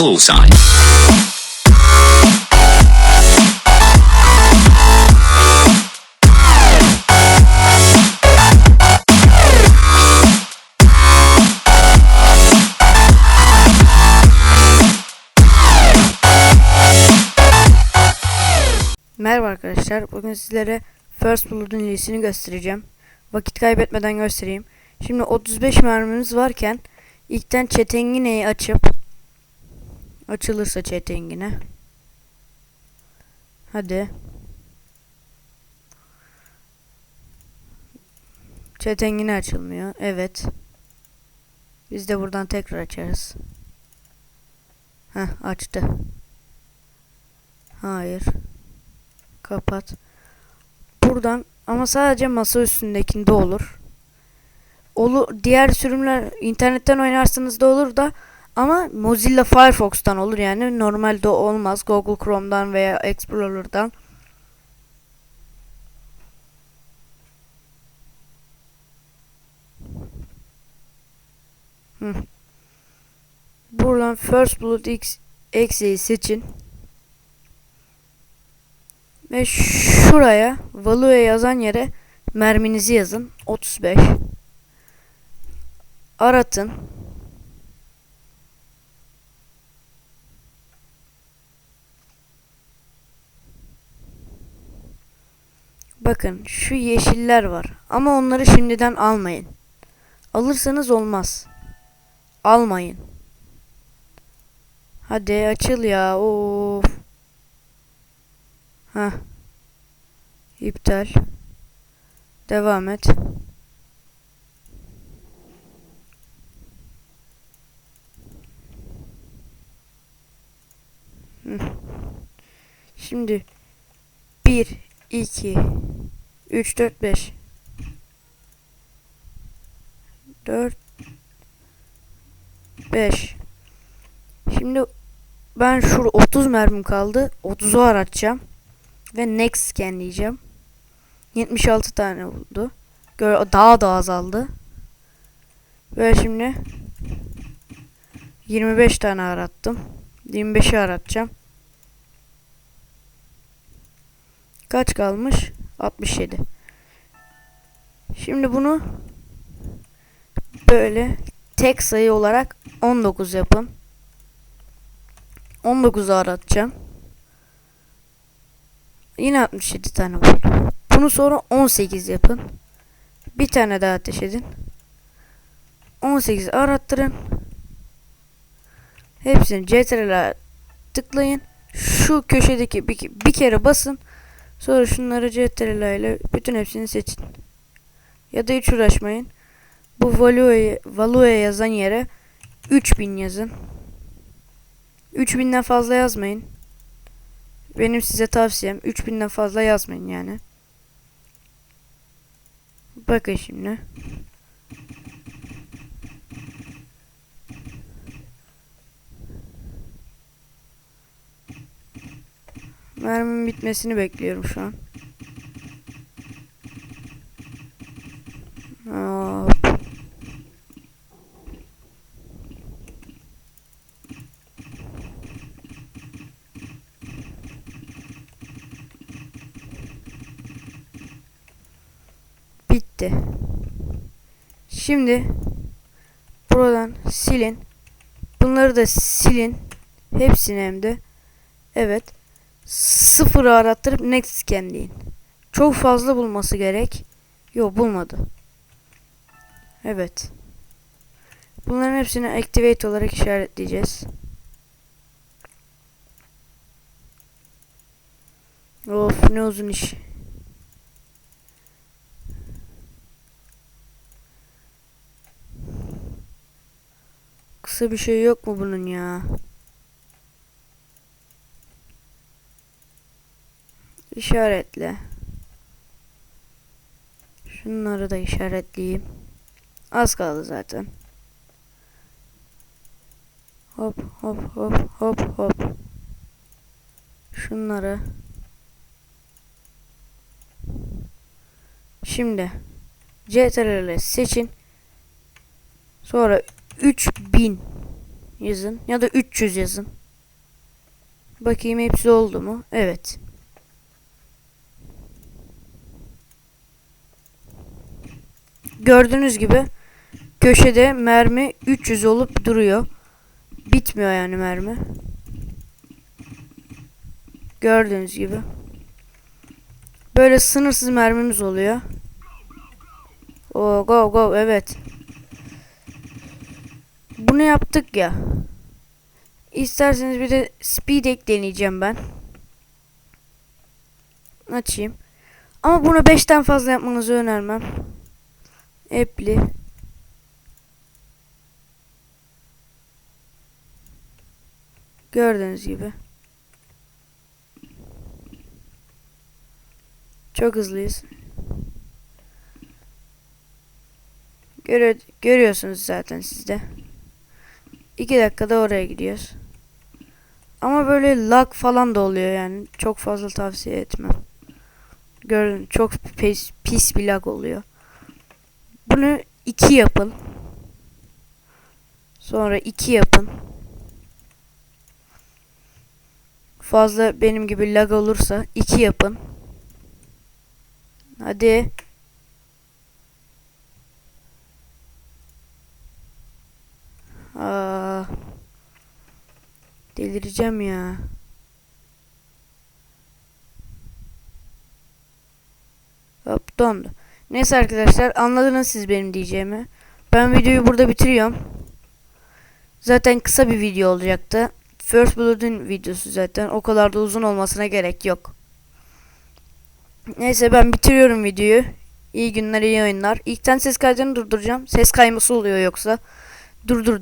Sign. Merhaba arkadaşlar. Bugün sizlere First Blood'un iyisini göstereceğim. Vakit kaybetmeden göstereyim. Şimdi 35 mermimiz varken ilkten çetengineyi açıp açılırsa çetengine. Hadi. Çetengine açılmıyor. Evet. Biz de buradan tekrar açarız. Heh açtı. Hayır. Kapat. Buradan ama sadece masa üstündekinde olur. Olu diğer sürümler internetten oynarsanız da olur da ama Mozilla Firefox'tan olur yani normalde olmaz Google Chrome'dan veya Explorer'dan. Hı. Buradan First Blood X X'yi seçin. Ve şuraya Value'ya yazan yere merminizi yazın. 35. Aratın. Bakın şu yeşiller var. Ama onları şimdiden almayın. Alırsanız olmaz. Almayın. Hadi açıl ya. Of. Ha. İptal. Devam et. Şimdi 1 2 3 4 5 4 5 Şimdi ben şurada 30 mermim kaldı. 30'u aratacağım. Ve next scanleyeceğim. 76 tane oldu. Daha da azaldı. Ve şimdi 25 tane arattım. 25'i aratacağım. Kaç kalmış? 67. Şimdi bunu böyle tek sayı olarak 19 yapın. 19'u aratacağım. Yine 67 tane var. Bunu sonra 18 yapın. Bir tane daha ateş edin. 18 arattırın. Hepsini CTRL'e tıklayın. Şu köşedeki bir, bir kere basın. Sonra şunları CTRL ile bütün hepsini seçin. Ya da hiç uğraşmayın. Bu value, value yazan yere 3000 yazın. 3000'den fazla yazmayın. Benim size tavsiyem 3000'den fazla yazmayın yani. Bakın şimdi. Mermimin bitmesini bekliyorum şu an. Bitti. Şimdi buradan silin. Bunları da silin. Hepsini hem de. Evet. Sıfırı arattırıp next scanleyin. Çok fazla bulması gerek. Yok bulmadı. Evet. Bunların hepsini activate olarak işaretleyeceğiz. Of ne uzun iş. Kısa bir şey yok mu bunun ya? İşaretle. Şunları da işaretleyeyim. Az kaldı zaten. Hop hop hop hop hop. Şunları. Şimdi CTRL seçin. Sonra 3000 yazın ya da 300 yazın. Bakayım hepsi oldu mu? Evet. Gördüğünüz gibi köşede mermi 300 olup duruyor. Bitmiyor yani mermi. Gördüğünüz gibi. Böyle sınırsız mermimiz oluyor. Oo, go go evet. Bunu yaptık ya. İsterseniz bir de speed ek deneyeceğim ben. Açayım. Ama bunu 5'ten fazla yapmanızı önermem. App'li. Gördüğünüz gibi. Çok hızlıyız. Görü görüyorsunuz zaten sizde. 2 dakikada oraya gidiyoruz. Ama böyle lag falan da oluyor yani. Çok fazla tavsiye etmem. Görün çok pis, pis bir lag oluyor. Bunu 2 yapın. Sonra 2 yapın. Fazla benim gibi lag olursa 2 yapın. Hadi. Aa, delireceğim ya. Hop dondu. Neyse arkadaşlar anladınız siz benim diyeceğimi. Ben videoyu burada bitiriyorum. Zaten kısa bir video olacaktı. First Blood'un videosu zaten. O kadar da uzun olmasına gerek yok. Neyse ben bitiriyorum videoyu. İyi günler, iyi oyunlar. İlkten ses kaydını durduracağım. Ses kayması oluyor yoksa. Durdurdum.